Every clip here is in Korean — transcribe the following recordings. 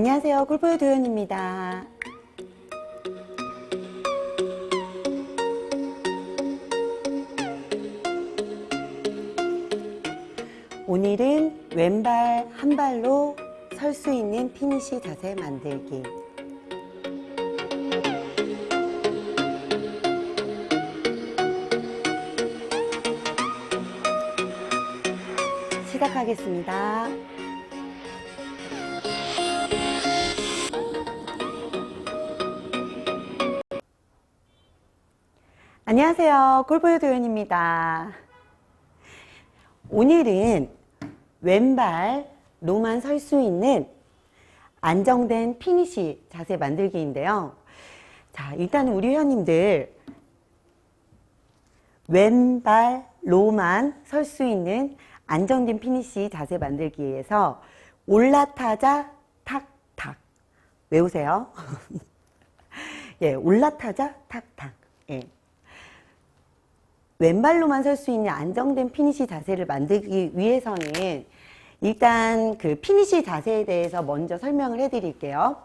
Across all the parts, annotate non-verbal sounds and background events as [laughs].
안녕하세요. 골프의 도현입니다. 오늘은 왼발 한 발로 설 수 있는 피니시 자세 만들기. 시작하겠습니다. 안녕하세요. 골프의 도현입니다. 오늘은 왼발 로만 설 수 있는 안정된 피니시 자세 만들기인데요. 자, 일단 우리 회원님들 왼발 로만 설 수 있는 안정된 피니시 자세 만들기에서 올라타자 탁탁 외우세요. [laughs] 예, 올라타자 탁탁. 예. 왼발로만 설 수 있는 안정된 피니시 자세를 만들기 위해서는 일단 그 피니시 자세에 대해서 먼저 설명을 해드릴게요.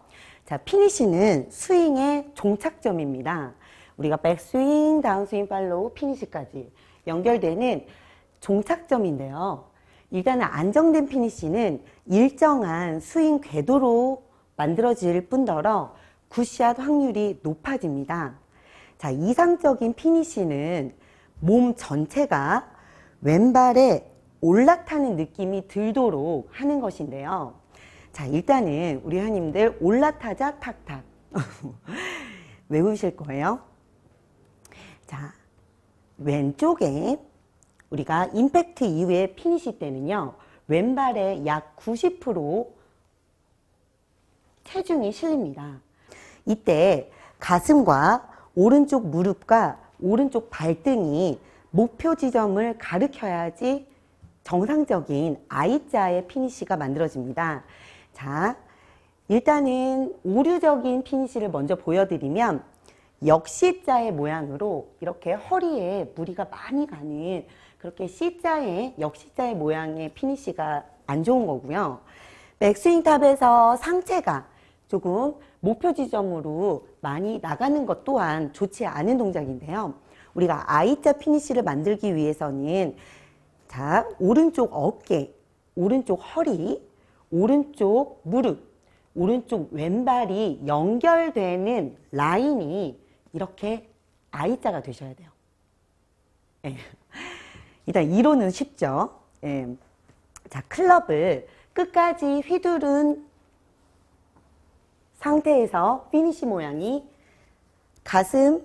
자, 피니시는 스윙의 종착점입니다. 우리가 백스윙, 다운스윙, 팔로우, 피니시까지 연결되는 종착점인데요. 일단은 안정된 피니시는 일정한 스윙 궤도로 만들어질 뿐더러 굿샷 확률이 높아집니다. 자, 이상적인 피니시는 몸 전체가 왼발에 올라타는 느낌이 들도록 하는 것인데요. 자, 일단은 우리 회원님들 올라타자 탁탁 [laughs] 외우실 거예요. 자, 왼쪽에 우리가 임팩트 이후에 피니시 때는요. 왼발에 약 90% 체중이 실립니다. 이때 가슴과 오른쪽 무릎과 오른쪽 발등이 목표 지점을 가르켜야지 정상적인 I자의 피니시가 만들어집니다. 자, 일단은 오류적인 피니시를 먼저 보여드리면 역시자의 모양으로 이렇게 허리에 무리가 많이 가는 그렇게 C자의 역시자의 모양의 피니시가 안 좋은 거고요. 백스윙 탑에서 상체가 조금 목표 지점으로 많이 나가는 것 또한 좋지 않은 동작인데요. 우리가 I자 피니시를 만들기 위해서는 자, 오른쪽 어깨, 오른쪽 허리, 오른쪽 무릎, 오른쪽 왼발이 연결되는 라인이 이렇게 I자가 되셔야 돼요. 예. 일단 이론은 쉽죠. 예. 자, 클럽을 끝까지 휘두른 상태에서 피니시 모양이 가슴,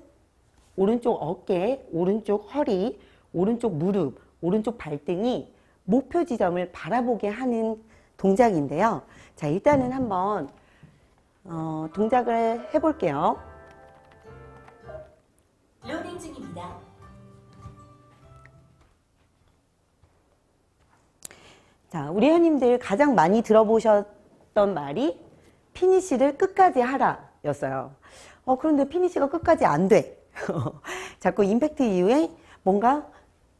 오른쪽 어깨, 오른쪽 허리, 오른쪽 무릎, 오른쪽 발등이 목표 지점을 바라보게 하는 동작인데요. 자, 일단은 한번 어, 동작을 해볼게요. 로딩 중입니다. 자, 우리 회원님들 가장 많이 들어보셨던 말이 피니시를 끝까지 하라 였어요. 어, 그런데 피니시가 끝까지 안 돼. [laughs] 자꾸 임팩트 이후에 뭔가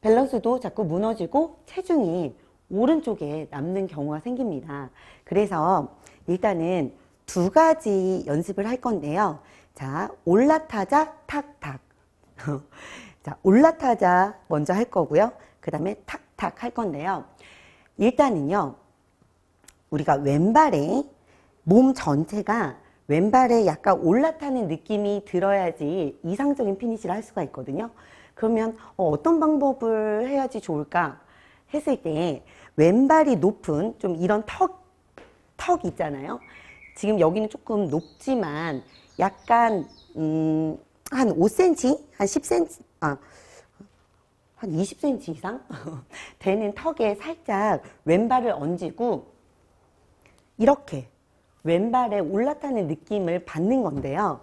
밸런스도 자꾸 무너지고 체중이 오른쪽에 남는 경우가 생깁니다. 그래서 일단은 두 가지 연습을 할 건데요. 자, 올라타자, 탁탁. [laughs] 자, 올라타자 먼저 할 거고요. 그 다음에 탁탁 할 건데요. 일단은요, 우리가 왼발에 몸 전체가 왼발에 약간 올라타는 느낌이 들어야지 이상적인 피니시를 할 수가 있거든요. 그러면 어, 떤 방법을 해야지 좋을까 했을 때 왼발이 높은 좀 이런 턱, 턱 있잖아요. 지금 여기는 조금 높지만 약간 음, 한 5cm, 한 10cm, 아, 한 20cm 이상 [laughs] 되는 턱에 살짝 왼발을 얹고 이렇게 왼발에 올라타는 느낌을 받는 건데요.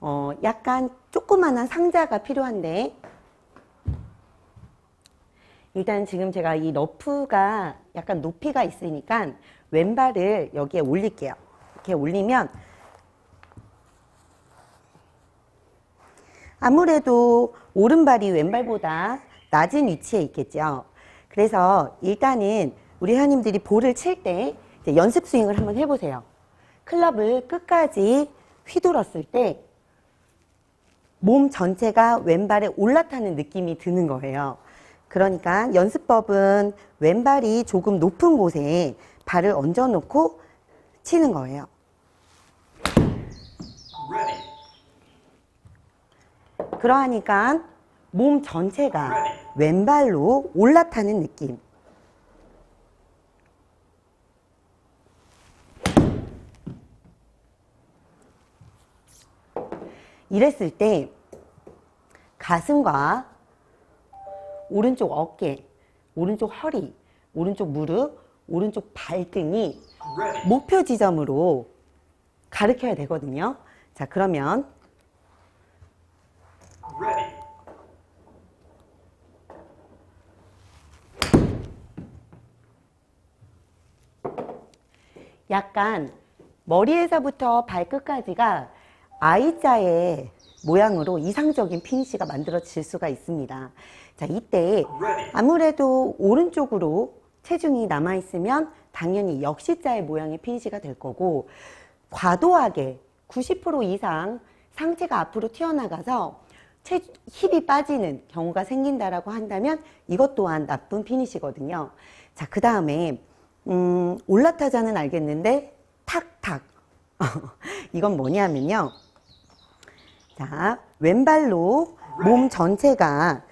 어, 약간 조그만한 상자가 필요한데 일단 지금 제가 이 러프가 약간 높이가 있으니까 왼발을 여기에 올릴게요. 이렇게 올리면 아무래도 오른발이 왼발보다 낮은 위치에 있겠죠. 그래서 일단은 우리 회원님들이 볼을 칠 때 연습 스윙을 한번 해보세요. 클럽을 끝까지 휘둘렀을 때 몸 전체가 왼발에 올라타는 느낌이 드는 거예요. 그러니까 연습법은 왼발이 조금 높은 곳에 발을 얹어놓고 치는 거예요. 그러하니까 몸 전체가 왼발로 올라타는 느낌. 이랬을 때 가슴과 오른쪽 어깨, 오른쪽 허리, 오른쪽 무릎, 오른쪽 발등이. 목표 지점으로 가르쳐야 되거든요. 자, 그러면. 약간 머리에서부터 발끝까지가 I자의 모양으로 이상적인 피니시가 만들어질 수가 있습니다. 자, 이때. 아무래도 오른쪽으로 체중이 남아있으면 당연히 역시자의 모양의 피니시가 될 거고 과도하게 90% 이상 상체가 앞으로 튀어나가서 체, 힙이 빠지는 경우가 생긴다라고 한다면 이것 또한 나쁜 피니시거든요. 자, 그 다음에 음, 올라타자는 알겠는데 탁 탁 [laughs] 이건 뭐냐면요. 자, 왼발로 몸 전체가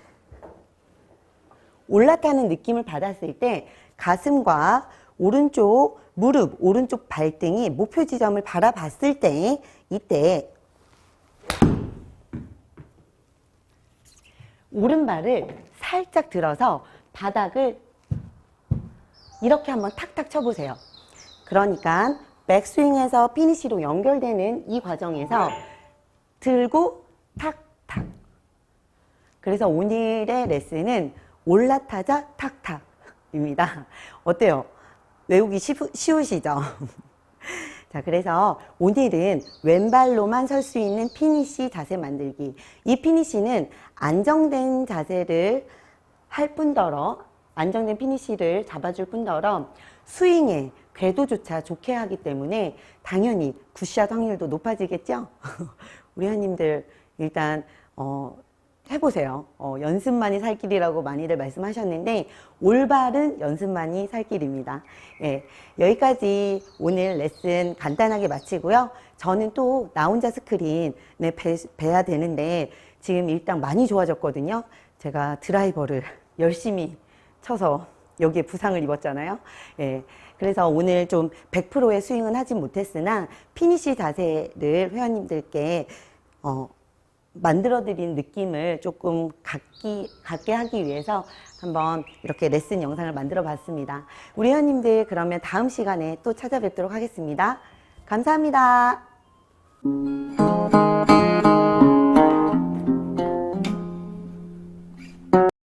올라타는 느낌을 받았을 때 가슴과 오른쪽 무릎, 오른쪽 발등이 목표 지점을 바라봤을 때 이때 오른발을 살짝 들어서 바닥을 이렇게 한번 탁탁 쳐보세요. 그러니까 백스윙에서 피니시로 연결되는 이 과정에서 들고 탁탁. 그래서 오늘의 레슨은 올라타자 탁탁입니다. 어때요? 외우기 쉬우, 쉬우시죠? [laughs] 자, 그래서 오늘은 왼발로만 설 수 있는 피니시 자세 만들기. 이 피니시는 안정된 자세를 할 뿐더러, 안정된 피니시를 잡아줄 뿐더러 스윙의 궤도조차 좋게 하기 때문에 당연히 굿샷 확률도 높아지겠죠? [laughs] 우리 한님들 일단, 어, 해보세요. 어, 연습만이 살 길이라고 많이들 말씀하셨는데 올바른 연습만이 살 길입니다. 예, 여기까지 오늘 레슨 간단하게 마치고요. 저는 또 나 혼자 스크린에 배, 배야 되는데 지금 일단 많이 좋아졌거든요. 제가 드라이버를 [laughs] 열심히 쳐서 여기에 부상을 입었잖아요. 예. 그래서 오늘 좀 100%의 스윙은 하진 못했으나 피니시 자세를 회원님들께 어, 만들어드린 느낌을 조금 갖기, 갖게 하기 위해서 한번 이렇게 레슨 영상을 만들어 봤습니다. 우리 회원님들 그러면 다음 시간에 또 찾아뵙도록 하겠습니다. 감사합니다.